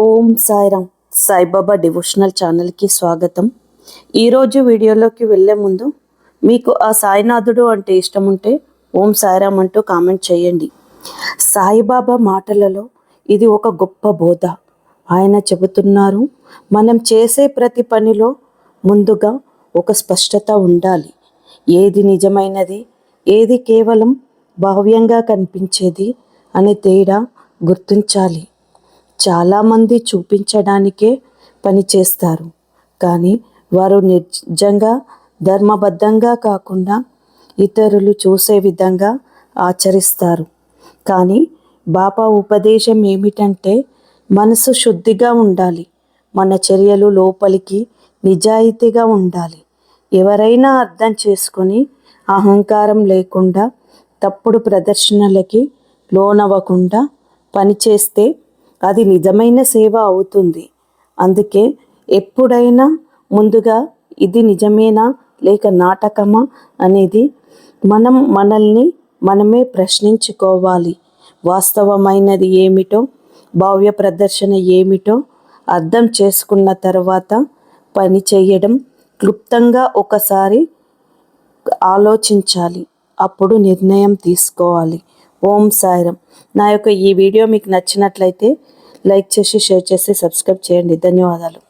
ఓం Sairam Saibaba devotional ఛానల్కి స్వాగతం. ఈరోజు వీడియోలోకి వెళ్ళే ముందు మీకు ఆ సాయినాథుడు అంటే ఇష్టం ఉంటే ఓం సాయిరామ్ అంటూ కామెంట్ చేయండి. సాయిబాబా మాటలలో ఇది ఒక గొప్ప బోధ. ఆయన చెబుతున్నారు మనం చేసే ప్రతి పనిలో ముందుగా ఒక స్పష్టత ఉండాలి. ఏది నిజమైనది ఏది కేవలం భావ్యంగా కనిపించేది అనే తేడా గుర్తించాలి. చాలామంది చూపించడానికే పని చేస్తారు. కానీ వారు నిజంగా ధర్మబద్ధంగా కాకుండా ఇతరులు చూసే విధంగా ఆచరిస్తారు. కానీ బాపా ఉపదేశం ఏమిటంటే మనసు శుద్ధిగా ఉండాలి. మన చర్యలు లోపలికి నిజాయితీగా ఉండాలి. ఎవరైనా అర్థం చేసుకొని అహంకారం లేకుండా తప్పుడు ప్రదర్శనలకి లోనవ్వకుండా పనిచేస్తే అది నిజమైన సేవ అవుతుంది. అందుకే ఎప్పుడైనా ముందుగా ఇది నిజమేనా లేక నాటకమా అనేది మనం మనల్ని మనమే ప్రశ్నించుకోవాలి. వాస్తవమైనది ఏమిటో భావ్య ప్రదర్శన ఏమిటో అర్థం చేసుకున్న తర్వాత పని చేయడం క్లుప్తంగా ఒకసారి ఆలోచించాలి. అప్పుడు నిర్ణయం తీసుకోవాలి. ఓం సాయిరం నా యొక్క ఈ వీడియో మీకు నచ్చినట్లయితే లైక్ చేసి షేర్ చేసి సబ్స్క్రైబ్ చేయండి. ధన్యవాదాలు.